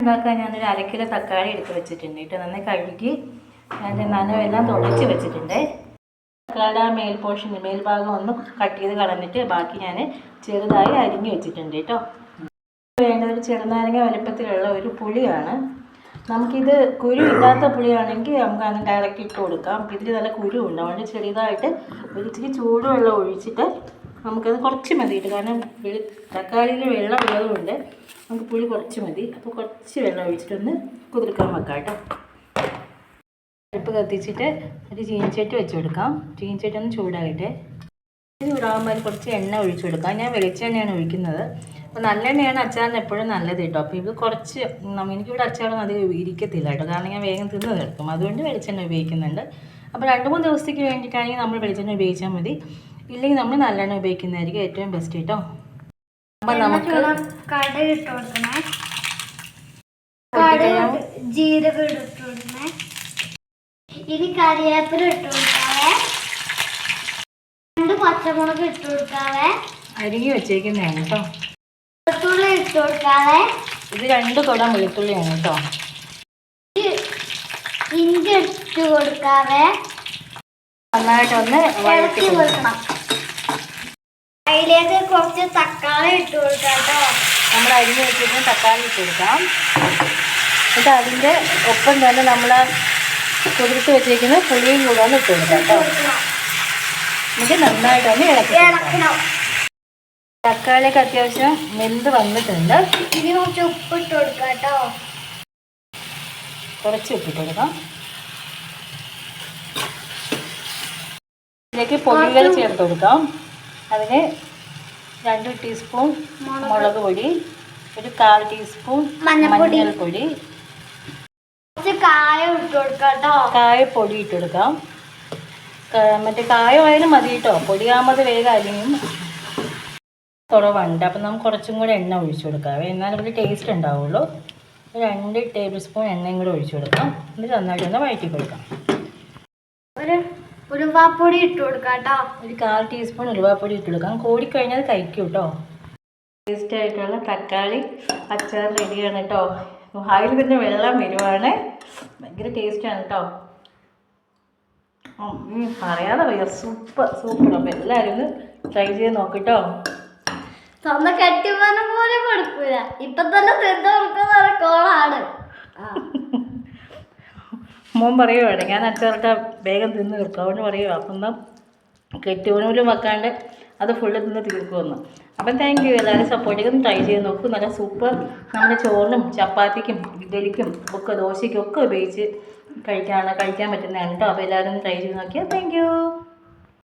ഉണ്ടാക്കാൻ ഞാനൊരു അരക്കിലോ തക്കാളി എടുത്ത് വെച്ചിട്ടുണ്ട് കേട്ടോ. നന്നായി കഴുകി ഞാൻ നനവെല്ലാം തുടച്ച് വെച്ചിട്ടുണ്ട്. തക്കാളിയുടെ മേൽ പോർഷൻ മേൽഭാഗം ഒന്ന് കട്ട് ചെയ്ത് കളഞ്ഞിട്ട് ബാക്കി ഞാൻ ചെറുതായി അരിഞ്ഞ് വെച്ചിട്ടുണ്ട് കേട്ടോ. വേണ്ട ഒരു ചെറുനാരങ്ങ വലുപ്പത്തിലുള്ള ഒരു പുളിയാണ്. നമുക്കിത് കുരു ഇല്ലാത്ത പുളിയാണെങ്കിൽ നമുക്ക് അതിന് ഡയറക്റ്റ് ഇട്ട് കൊടുക്കാം. ഇതിൽ നല്ല കുരു ഉണ്ട്. അതുകൊണ്ട് ചെറിയതായിട്ട് ഒരു ഇച്ചിരി ചൂടുവെള്ളം ഒഴിച്ചിട്ട് നമുക്കത് കുറച്ച് മതിയിട്ട് കാരണം വെളി തക്കാളിയിൽ വെള്ളം ഉള്ളതുകൊണ്ട് നമുക്ക് പുളി കുറച്ച് മതി. അപ്പോൾ കുറച്ച് വെള്ളം ഒഴിച്ചിട്ടൊന്ന് കുതിർക്കാൻ വെക്കാം കേട്ടോ. അടുപ്പ് കത്തിച്ചിട്ട് ഒരു ചീനച്ചട്ടി വെച്ച് കൊടുക്കാം ചീനച്ചട്ടി ഒന്ന് ചൂടാകട്ടെ. ചൂടാകുമ്പോൾ കുറച്ച് എണ്ണ ഒഴിച്ചു കൊടുക്കാം ഞാൻ വെളിച്ചെണ്ണയാണ് ഒഴിക്കുന്നത്. അപ്പോൾ നല്ലെണ്ണയാണ് അച്ചാറിന് എപ്പോഴും നല്ലത് കേട്ടോ. അപ്പോൾ ഇത് കുറച്ച് എനിക്കിവിടെ അച്ചാറൊന്നും അധികം ഇരിക്കത്തില്ല കേട്ടോ. കാരണം ഞാൻ വേഗം തിന്ന് തീർക്കും. അതുകൊണ്ട് വെളിച്ചെണ്ണ ഉപയോഗിക്കുന്നുണ്ട്. അപ്പോൾ രണ്ട് മൂന്ന് ദിവസത്തേക്ക് വേണ്ടിയിട്ടാണെങ്കിൽ നമ്മൾ വെളിച്ചെണ്ണ ഉപയോഗിച്ചാൽ മതി. ഇല്ലെങ്കിൽ നമ്മൾ നല്ലെണ്ണ ഉപയോഗിക്കുന്നതായിരിക്കും ഏറ്റവും ബെസ്റ്റ് കേട്ടോ. അപ്പൊ നമുക്ക് കടുക് ഇട്ട് കൊടുക്കണേ. കടുക് ജീരകം ഇട്ട് കൊടുക്കണേ. ഇനി കറിവേപ്പില ഇട്ട് കൊടുക്കാവേ. രണ്ട് പച്ചമുളക് ഇട്ട് കൊടുക്കാവേ. അരിഞ്ഞു വെച്ചേക്കുന്നതാണ് കേട്ടോ. വെളുത്തുള്ളി ഇട്ട് കൊടുക്കാവേ. ഇത് രണ്ട് കുടം വെളുത്തുള്ളിയാണ് കേട്ടോ. ഇഞ്ചി ഇട്ട് കൊടുക്കാവേ. നന്നായിട്ടൊന്ന് വഴറ്റി കൊടുക്കണം. അതിലേക്ക് കുറച്ച് തക്കാളി ഇട്ട് കൊടുക്കാം കേട്ടോ. നമ്മൾ അരിഞ്ഞ് വെച്ചിരിക്കുന്ന തക്കാളി ഇട്ട് കൊടുക്കാം. എന്നിട്ട് അതിന്റെ ഒപ്പം തന്നെ നമ്മൾ കുതിർത്ത് വെച്ചിരിക്കുന്ന പുളിയും കൂടെ ഒന്ന് ഇട്ട് കൊടുക്കാം കേട്ടോ. എന്നിട്ട് നന്നായിട്ടൊന്ന് ഇളക്കി. ഇളക്കണം. തക്കാളിയൊക്കെ അത്യാവശ്യം വെന്ത് വന്നിട്ടുണ്ട്. ഇനി കുറച്ച് ഉപ്പ് ഇട്ട് കൊടുക്കാം കേട്ടോ. കുറച്ച് ഉപ്പിട്ട് കൊടുക്കാം. ഇതിലേക്ക് പൊടികൾ ചേർത്ത് കൊടുക്കാം. അതിന് രണ്ട് ടീസ്പൂൺ മുളക് പൊടി ഒരു കാൽ ടീസ്പൂൺ മഞ്ഞൾപ്പൊടി. കായം ഇട്ട് കൊടുക്കാം കായപ്പൊടി ഇട്ട് കൊടുക്കാം. മറ്റേ കായമായാലും മതി കേട്ടോ പൊടിയാകുമ്പോൾ അത് വേഗം അലിയും. കുറവുണ്ട്. അപ്പം നമുക്ക് കുറച്ചും കൂടെ എണ്ണ ഒഴിച്ചു കൊടുക്കാം. എന്നാലും ഒരു ടേസ്റ്റ് ഉണ്ടാവുള്ളൂ. രണ്ട് ടേബിൾ സ്പൂൺ എണ്ണയും കൂടെ ഒഴിച്ചു കൊടുക്കാം. എന്നിട്ട് നന്നായിട്ട് ഒന്ന് വഴറ്റി കൊടുക്കാം. ഒരു ഉലുവാപ്പൊടി ഇട്ട് കൊടുക്കാം കേട്ടോ. ഒരു കാൽ ടീസ്പൂൺ ഉലുവാപ്പൊടി ഇട്ട് കൊടുക്കാം. കൂടിക്കഴിഞ്ഞാൽ കഴിക്കും കേട്ടോ ടേസ്റ്റ് ആയിട്ടുള്ള തക്കാളി അച്ചാർ റെഡിയാണ് കേട്ടോ വായിൽ തന്നെ വെള്ളം വരുവാണ്. ഭയങ്കര ടേസ്റ്റാണ് കേട്ടോ പറയാതെ വയ്യ. Super super. അപ്പം എല്ലാവരും ഒന്ന് ട്രൈ ചെയ്ത് നോക്കിട്ടോ സ്വന്തം കെട്ടിമാനം പോലെ കൊടുക്കൂല. ഇപ്പൊ തന്നെ തിന്നു കൊടുക്കുന്ന മോൻ പറയുവാണ് ഞാൻ അച്ചാറിട്ട വേഗം തിന്ന് തീർക്കും. അവന് പറയുക അപ്പം കെട്ടുപോലും വെക്കാണ്ട് അത് ഫുള്ള് തിന്ന് തീർക്കുമെന്ന്. അപ്പം താങ്ക് യു എല്ലാവരും സപ്പോർട്ട് ചെയ്ത് ട്രൈ ചെയ്ത് നോക്കും. നല്ല സൂപ്പർ നമ്മുടെ ചോറിനും ചപ്പാത്തിക്കും ഇഡലിക്കും ഒക്കെ ദോശയ്ക്കും ഒക്കെ ഉപയോഗിച്ച് കഴിക്കാണ് കഴിക്കാൻ പറ്റുന്നതാണ് കേട്ടോ. അപ്പോൾ എല്ലാവരും ട്രൈ ചെയ്ത് നോക്കിയാൽ താങ്ക്